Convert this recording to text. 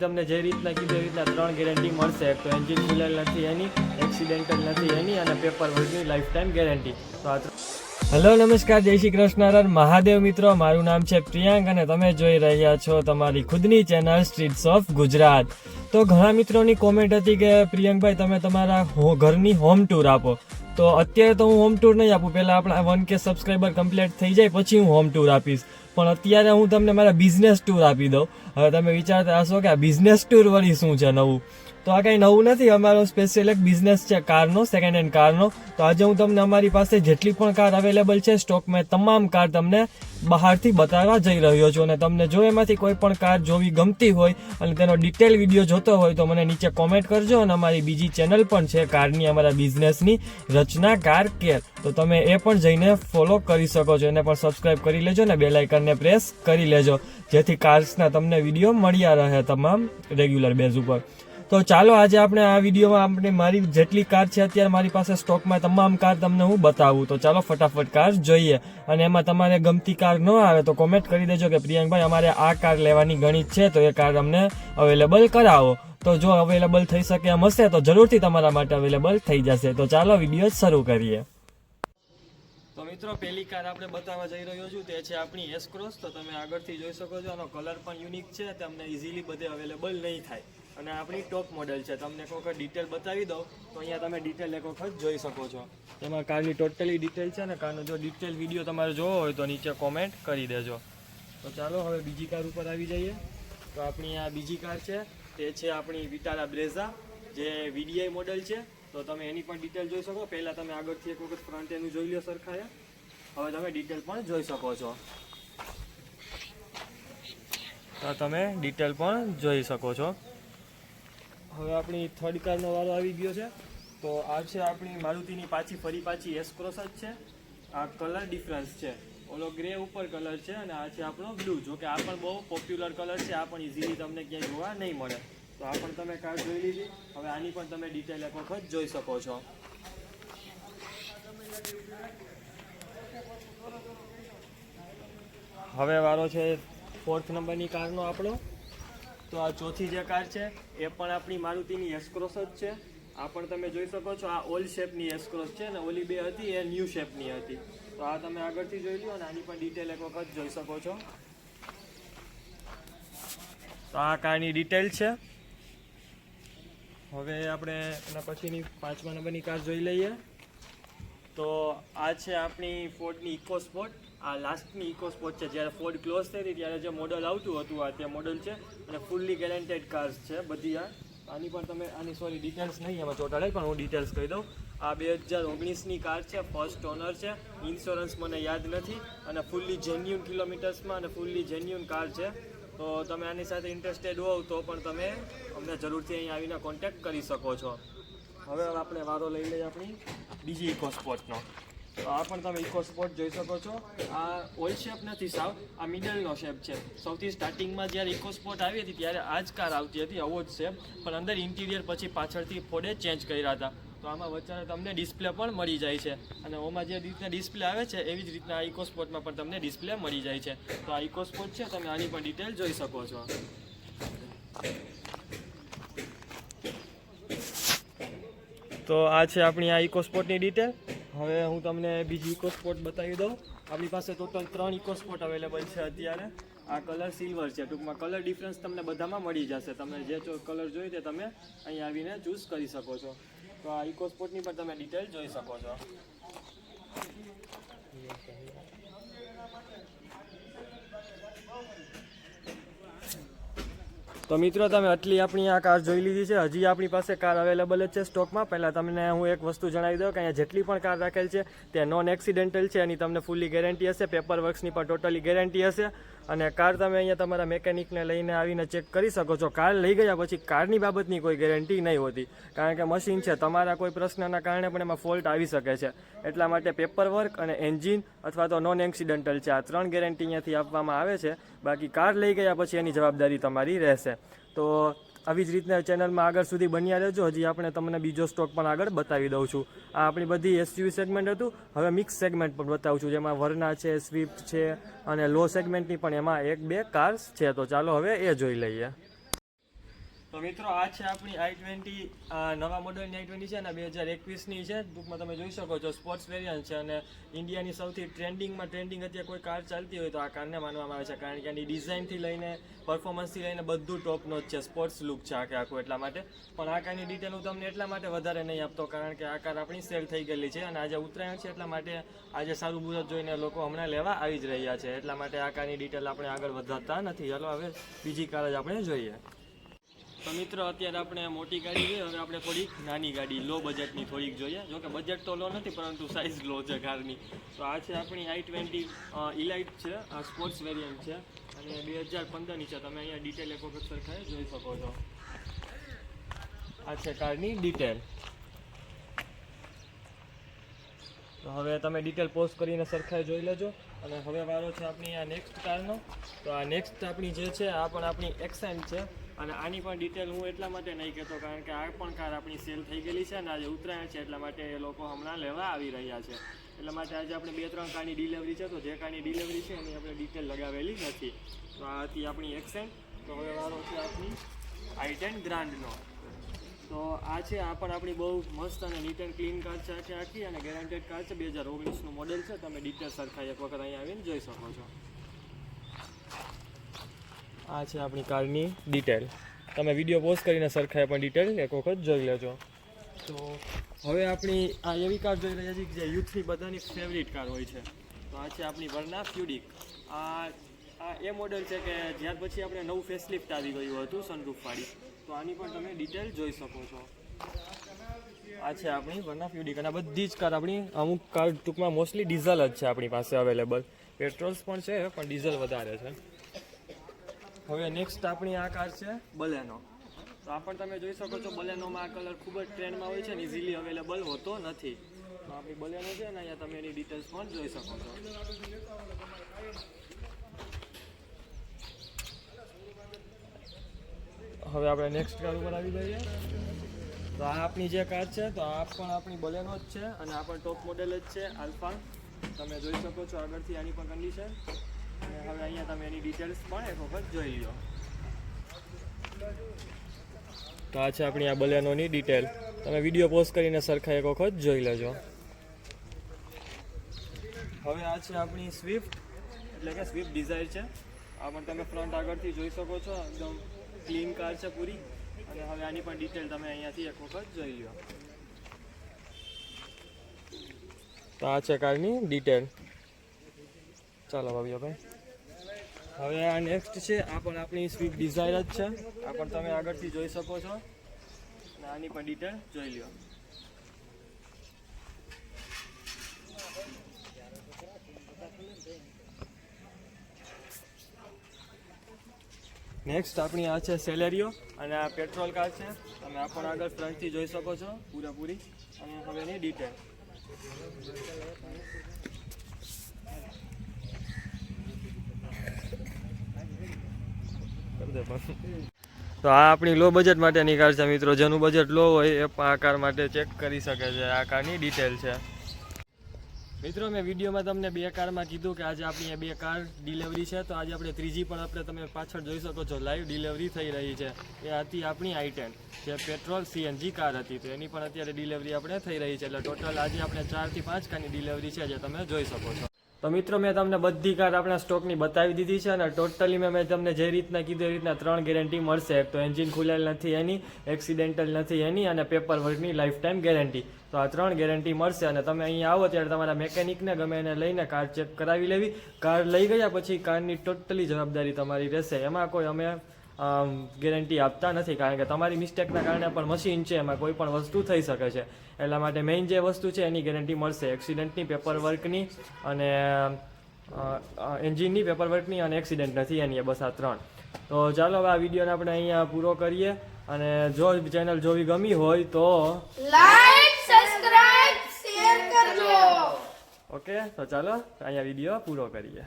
તમને જે રીતના કીધું એ રીતના ત્રણ ગેરંટી મળશે. એક તો એન્જિન ફિલર નથી એની એક્સિડેન્ટલ નથી એની અને પેપર વર્કની લાઈફ ટાઈમ ગેરંટી તો આ હેલો નમસ્કાર, જય શ્રી કૃષ્ણ હર મહાદેવ મિત્રો, મારું નામ છે પ્રિયાંક અને તમે જોઈ રહ્યા છો તમારી ખુદની ચેનલ સ્ટ્રીટ્સ ઓફ ગુજરાત તો ઘણા મિત્રોની કોમેન્ટ હતી કે, પ્રિયંકભાઈ, તમે તમારા ઘરની હોમ ટૂર આપો. તો અત્યારે તો હું હોમ ટૂર નહીં આપું. પહેલાં આપણા વન કે સબસ્ક્રાઈબર કમ્પ્લીટ થઈ જાય, પછી હું હોમ ટૂર આપીશ. પણ અત્યારે હું તમને મારા બિઝનેસ ટૂર આપી દઉં. હવે તમે વિચારતા હશો કે આ બિઝનેસ ટૂર વળી શું છે નવું? તો આ કંઈ નવું નથી, અમારો સ્પેશિયલ એક બિઝનેસ છે, કારનો સેકન્ડ હેન્ડ કારનો. તો આજે હું તમને અમારી પાસે જેટલી પણ કાર અવેલેબલ છે સ્ટોકમાં તમામ કાર તમને બહારથી બતાવવા જઈ રહ્યો છું. અને તમને જો એમાંથી કોઈ પણ કાર જોવી ગમતી હોય અને તેનો ડિટેલ વીડિયો જોતો હોય તો મને નીચે કોમેન્ટ કરજો અને અમારી બીજી ચેનલ પણ છે કારની અમારા બિઝનેસની રચના કાર કેર તો તમે એ પણ જઈને ફોલો કરી શકો છો. એને પણ સબસ્ક્રાઈબ કરી લેજો અને બેલાઇકનને પ્રેસ કરી લેજો, જેથી કાર્સના તમને વીડિયો મળ્યા રહે તમામ રેગ્યુલર બેઝ ઉપર. તો ચાલો આજે આપણે આ વિડીયોમાં આપણે મારી જેટલી કાર છે અત્યારે મારી પાસે સ્ટોકમાં તમામ કાર તમને હું બતાવું. તો ચાલો ફટાફટ કાર જોઈએ. અને એમાં તમારે ગમતી કાર ન આવે તો કોમેન્ટ કરી દેજો કે પ્રિયંકભાઈ, અમારે આ કાર લેવાની ગણિત છે, તો એ કાર અમને અવેલેબલ કરાવો. તો જો અવેલેબલ થઈ શકે એમ હશે તો જરૂરથી તમારા માટે અવેલેબલ થઈ જશે. તો ચાલો વીડિયો શરૂ કરીએ. તો મિત્રો, પહેલી કાર આપણે બતાવવા જઈ રહ્યો છું. તે છે આપણી એસ ક્રોસ તો તમે આગળથી જોઈ શકો છો આનો કલર પણ યુનિક છે. તમને ઇઝીલી બધે અવેલેબલ નહીં થાય. અને આપણી ટોપ મોડેલ છે. તમને એક વખત ડિટેલ બતાવી દઉં, તો અહીંયા તમે ડિટેલ એક વખત જોઈ શકો છો. તેમાં કારની ટોટલી ડિટેલ છે ને કારનો જો ડિટેલ વીડિયો તમારે જોવો હોય તો નીચે કોમેન્ટ કરી દેજો. તો ચાલો, હવે બીજી કાર ઉપર આવી જઈએ. તો આપણી આ બીજી કાર છે. તે છે આપણી વિટારા બ્રેઝા જે વીડીઆઈ મોડેલ છે. તો તમે એની પણ ડિટેલ જોઈ શકો. પહેલાં તમે આગળથી એક વખત ફ્રન્ટ એનું જોઈ લો સરખાએ. હવે તમે ડિટેલ પણ જોઈ શકો છો. તો તમે ડિટેલ પણ જોઈ શકો છો. હવે આપણી થર્ડ કારનો વારો આવી ગયો છે. તો આ છે આપણી મારુતિની પાછી, ફરી પાછી એસ ક્રોસ જ છે. આ કલર ડિફરન્સ છે. ઓલો ગ્રે ઉપર કલર છે અને આ છે આપણો બ્લુ જો કે આ પણ બહુ પોપ્યુલર કલર છે, આ પણ ઇઝીલી તમને ક્યાંય જોવા નહીં મળે. તો આ પણ તમે કાર જોઈ લીધી. હવે આની પણ તમે ડિટેલ એક વખત જોઈ શકો છો. હવે વારો છે ફોર્થ નંબરની કારનો આપણો. તો આ ચોથી જે કાર છે, એ પણ આપણી મારુતિની એસક્રોસ જ છે. આ પણ તમે જોઈ શકો છો, આ ઓલ શેપની એસક્રોસ છે ને ઓલી બે હતી, એ ન્યૂ શેપની હતી. તો આ તમે આગળથી જોઈ લો અને આની પણ ડિટેલ એક વખત જોઈ શકો છો. તો આ કારની ડિટેલ છે. હવે આપણે એના પછીની પાંચમા નંબરની કાર જોઈ લઈએ. તો આ છે આપણી ફોર્ડની ઇકો સ્પોર્ટ. આ લાસ્ટની ઇકો સ્પોર્ટ છે. જ્યારે ફોર્ડ ક્લોઝ થઈ ત્યારે જે મોડલ આવતું હતું, આ તે મોડલ છે. અને ફૂલ્લી ગેરેન્ટેડ કાર્સ છે, બધી આ. આની પણ તમે, આની સોરી ડિટેલ્સ નહીં, એમાં ચોટાડે પણ હું ડિટેલ્સ કહી દઉં. આ બે હજાર ઓગણીસની કાર છે ફર્સ્ટ ઓનર છે. ઇન્સ્યોરન્સ મને યાદ નથી. અને ફૂલ્લી જેન્યુન કિલોમીટર્સમાં અને ફૂલ્લી જેન્યુન કાર છે. તો તમે આની સાથે ઇન્ટરેસ્ટેડ હોવ, તો પણ તમે અમને જરૂરથી અહીં આવીને કોન્ટેક્ટ કરી શકો છો. હવે આપણે વારો લઈ લઈએ આપણી બીજી ઇકો સ્પોર્ટનો તો આ પણ તમે ઇકો સ્પોટ જોઈ શકો છો. આ ઓલ શેપ નથી, સાવ. આ મિડલનો શેપ છે. સૌથી સ્ટાર્ટિંગમાં જ્યારે ઇકો સ્પોટ આવી હતી, ત્યારે આ જ કાર આવતી હતી, આવો જ શેપ પણ અંદર ઇન્ટિરિયર પછી પાછળથી ફોડે ચેન્જ કર્યા હતા. તો આમાં વચ્ચે તમને ડિસ્પ્લે પણ મળી જાય છે. અને ઓમાં જે રીતના ડિસ્પ્લે આવે છે, એવી જ રીતના આ ઇકો સ્પોટમાં પણ તમને ડિસ્પ્લે મળી જાય છે. તો આ ઇકો સ્પોટ છે, તમે આની પણ ડિટેલ જોઈ શકો છો. તો આ છે આપણી આ ઇકો સ્પોટની ડિટેલ હવે હું તમને બીજી ઇકો સ્પોટ બતાવી દઉં. આપણી પાસે ટોટલ ત્રણ ઇકો સ્પોટ અવેલેબલ છે અત્યારે. આ કલર સિલ્વર છે. ટૂંકમાં કલર ડિફરન્સ તમને બધામાં મળી જશે. તમને જે કલર જોઈએ તે તમે અહીં આવીને ચૂઝ કરી શકો છો. તો આ ઇકો સ્પોટની પણ તમે ડિટેલ જોઈ શકો છો. તો મિત્રો, તમે આટલી આપણી આ કાર જોઈ લીધી છે. હજી આપણી પાસે કાર અવેલેબલ જ છે સ્ટોકમાં પહેલાં તમને હું એક વસ્તુ જણાવી દઉં કે અહીંયા જેટલી પણ કાર રાખેલ છે, તે નોન એક્સિડેન્ટલ છે. એની તમને ફૂલ્લી ગેરંટી હશે. પેપર વર્ક્સની પણ ટોટલી ગેરંટી હશે. અને કાર તમે અહીંયા તમારા મેકેનિકને લઈને આવીને ચેક કરી શકો છો. કાર લઈ ગયા પછી કારની બાબતની કોઈ ગેરંટી નહીં હોતી. કારણ કે મશીન છે, તમારા કોઈ પ્રશ્નના કારણે પણ એમાં ફોલ્ટ આવી શકે છે. એટલા માટે પેપર વર્ક અને એન્જિન અથવા તો નોન એક્સિડન્ટલ છે, આ ત્રણ ગેરંટી અહીંયાથી આપવામાં આવે છે. બાકી કાર લઈ ગયા પછી એની જવાબદારી તમારી રહેશે. તો આવી જ રીતના ચેનલમાં આગળ સુધી બન્યા રહેજો. હજી આપણે તમને બીજો સ્ટોક પણ આગળ બતાવી દઉં છું. આ આપણી બધી એસયુવી સેગમેન્ટ હતું. હવે મિક્સ સેગમેન્ટ પણ બતાવું છું. જેમાં વરના છે સ્વિફ્ટ છે અને લો સેગમેન્ટની પણ એમાં એક બે કાર્સ છે. તો ચાલો હવે એ જોઈ લઈએ. તો મિત્રો, આ છે આપણી આઈ ટ્વેન્ટી નવા મોડલની આઈ ટ્વેન્ટી છે અને બે હજાર એકવીસની છે. ટૂંકમાં તમે જોઈ શકો છો સ્પોર્ટ્સ વેરિયન્ટ છે અને ઇન્ડિયાની સૌથી ટ્રેન્ડિંગમાં ટ્રેન્ડિંગ અત્યારે કોઈ કાર ચાલતી હોય તો આ કારને માનવામાં આવે છે. કારણ કે એની ડિઝાઇનથી લઈને પરફોર્મન્સથી લઈને બધું ટોપનો જ છે. સ્પોર્ટ્સ લુક છે આખે આખું એટલા માટે. પણ આ કારની ડિટેલ હું તમને એટલા માટે વધારે નહીં આપતો, કારણ કે આ કાર આપણી સેલ થઈ ગયેલી છે અને આજે ઉત્તરાયણ છે એટલા માટે આજે સારું મુહૂર્ત જોઈને લોકો હમણાં લેવા આવી જ રહ્યા છે. એટલા માટે આ કારની ડિટેલ આપણે આગળ વધારતા નથી. ચાલો હવે બીજી કાર જ આપણે જોઈએ. તો મિત્રો, અત્યારે આપણે મોટી ગાડી જોઈએ. હવે આપણે થોડીક નાની ગાડી લો બજેટની થોડીક જોઈએ. જો કે બજેટ તો લો નથી, પરંતુ સાઇઝ લો છે કારની તો આ છે આપણી આઈ ટ્વેન્ટી ઇલાઇટ છે. આ સ્પોર્ટ્સ વેરિયન્ટ છે. અને બે હજાર પંદરની છે. તમે અહીંયા ડિટેલ એક વખત સરખાએ જોઈ શકો છો. આ છે કારની ડિટેલ તો હવે તમે ડિટેલ પોસ્ટ કરીને સરખાઈ જોઈ લેજો. અને હવે વારો છે આપણી આ નેક્સ્ટ કારનો તો આ નેક્સ્ટ આપણી જે છે, આ પણ આપણી એક્સેન્ટ છે. અને આની પણ ડિટેલ હું એટલા માટે નહીં કહેતો, કારણ કે આ પણ કાર આપણી સેલ થઈ ગયેલી છે અને આજે ઉત્તરાયણ છે, એટલા માટે એ લોકો હમણાં લેવા આવી રહ્યા છે. એટલા માટે આજે આપણે બે ત્રણ કારની ડિલિવરી છે, તો જે કારની ડિલિવરી છે એની આપણે ડિટેલ લગાવેલી નથી. તો આ હતી આપણી એક્સેન્ટ તો હવે વારો છે આપણી આઈટેન ગ્રાન્ડનો તો આ છે, આ પણ આપણી બહુ મસ્ત અને નીટ એન્ડ ક્લીન કાર છે આખી આખી અને ગેરંટેડ કાર છે. બે હજાર ઓગણીસનું મોડેલ છે. તમે ડિટેલ સરખાઈ એક વખત અહીંયા આવીને જોઈ શકો છો. આ છે આપણી કારની ડિટેલ તમે વીડિયો પોસ્ટ કરીને સરખાઈ પણ ડિટેલ એક વખત જોઈ લેજો. તો હવે આપણી આ એવી કાર જોઈ રહ્યા છીએ જે યુથની બધાની ફેવરિટ કાર હોય છે. તો આ છે આપણી વર્ના ફ્યુડિક આ આ એ મોડેલ છે કે જ્યાર પછી આપણે નવું ફેસલિફ્ટ આવી ગયું હતું સનરૂફવાળી તો આની પણ તમે ડિટેલ જોઈ શકો છો. આ છે આપણી વર્ના ફ્યુડિક અને બધી જ કાર આપણી, અમુક કાર ટૂંકમાં મોસ્ટલી ડીઝલ જ છે આપણી પાસે અવેલેબલ પેટ્રોલ્સ પણ છે, પણ ડીઝલ વધારે છે. હવે નેક્સ્ટ આપણી આ કાર છે બલેનો. તો આ પણ તમે જોઈ શકો છો બલેનોમાં આ કલર ખૂબ જ ટ્રેન્ડમાં હોય છે ને ઇઝીલી અવેલેબલ હોતો નથી. તો આપણી બલેનો છે ને અહીંયા તમે એની ડિટેલ્સ પણ જોઈ શકો છો. હવે આપણે નેક્સ્ટ કાર ઉપર આવી જઈએ. તો આ આપણી જે કાર છે તો આ પણ આપણી બલેનો જ છે અને આ પણ ટોપ મોડેલ જ છે આલ્ફા. તમે જોઈ શકો છો આગળથી આની પણ કન્ડિશન હવે અહીંયા તમે એની ડિટેલ્સ પણ એક વખત જોઈ લો તો આ છે આપણી આ બલેનોની ડિટેલ તમે વીડિયો પોસ્ટ કરીને સરખા એક વખત જોઈ લેજો. હવે આ છે આપણી સ્વિફ્ટ એટલે કે સ્વિફ્ટ ડિઝાયર છે. આ પણ તમે ફ્રન્ટ આગળથી જોઈ શકો છો, એકદમ ક્લીન કાર છે પૂરી. અને હવે આની પણ ડિટેલ તમે અહીંયાથી એક વખત જોઈ લો તો આ છે કારની ડિટેલ ચાલો ભાઈ હવે આ નેક્સ્ટ છે, આ પણ આપણી સ્વિફ્ટ ડિઝાયર જ છે. આ પણ તમે આગળથી જોઈ શકો છો. અને આની પણ ડિટેલ જોઈ લો નેક્સ્ટ આપણી આ છે સેલેરિયો અને આ પેટ્રોલ કાર છે. તમે આ પણ આગળ ફ્રન્ટથી જોઈ શકો છો, પૂરેપૂરી. અને હવે એની ડિટેલ તો આ આપણી લો બજેટ માટેની કાર છે મિત્રો. જેનું બજેટ લો હોય, એ પણ આ કાર માટે ચેક કરી શકે છે. આ કારની ડિટેલ છે. મિત્રો, મેં વિડીયોમાં તમને બે કારમાં કીધું કે આજે આપણી બે કાર ડિલિવરી છે. તો આજે આપણે ત્રીજી પણ આપણે તમે પાછળ જોઈ શકો છો લાઈવ ડિલિવરી થઈ રહી છે. એ હતી આપણી આઈ ટેન જે પેટ્રોલ સીએનજી કાર હતી. તો એની પણ અત્યારે ડિલિવરી આપણે થઈ રહી છે. એટલે ટોટલ આજે આપણે ચારથી પાંચ કારની ડિલિવરી છે જે તમે જોઈ શકો છો. તો મિત્રો, મેં તમને બધી કાર આપણા સ્ટોકની બતાવી દીધી છે અને ટોટલી મેં તમને જે રીતના કીધું એ રીતના ત્રણ ગેરંટી મળશે. એક તો એન્જિન ખુલેલ નથી એની, એક્સિડેન્ટલ નથી એની અને પેપર વર્કની લાઈફ ટાઈમ ગેરંટી તો આ ત્રણ ગેરંટી મળશે અને તમે અહીંયા આવો ત્યારે તમારા મેકેનિકને ગમે એને લઈને કાર ચેક કરાવી લેવી. કાર લઈ ગયા પછી કારની ટોટલી જવાબદારી તમારી રહેશે. એમાં કોઈ અમે ગેરંટી આપતા નથી કારણ કે તમારી મિસ્ટેકના કારણે પણ મશીન છે એમાં કોઈ પણ વસ્તુ થઈ શકે છે. એટલા માટે મેઇન જે વસ્તુ છે એની ગેરંટી મળશે. એક્સિડન્ટની પેપર વર્કની અને એન્જિનની પેપર વર્કની અને એક્સિડન્ટ નથી એની એ બસ આ ત્રણ. તો ચાલો હવે આ વિડીયોને આપણે અહીંયા પૂરો કરીએ અને જો ચેનલ જોવી ગમી હોય તો લાઈક સબસ્ક્રાઇબ શેર કરજો. ઓકે તો ચાલો અહીંયા વીડિયો પૂરો કરીએ.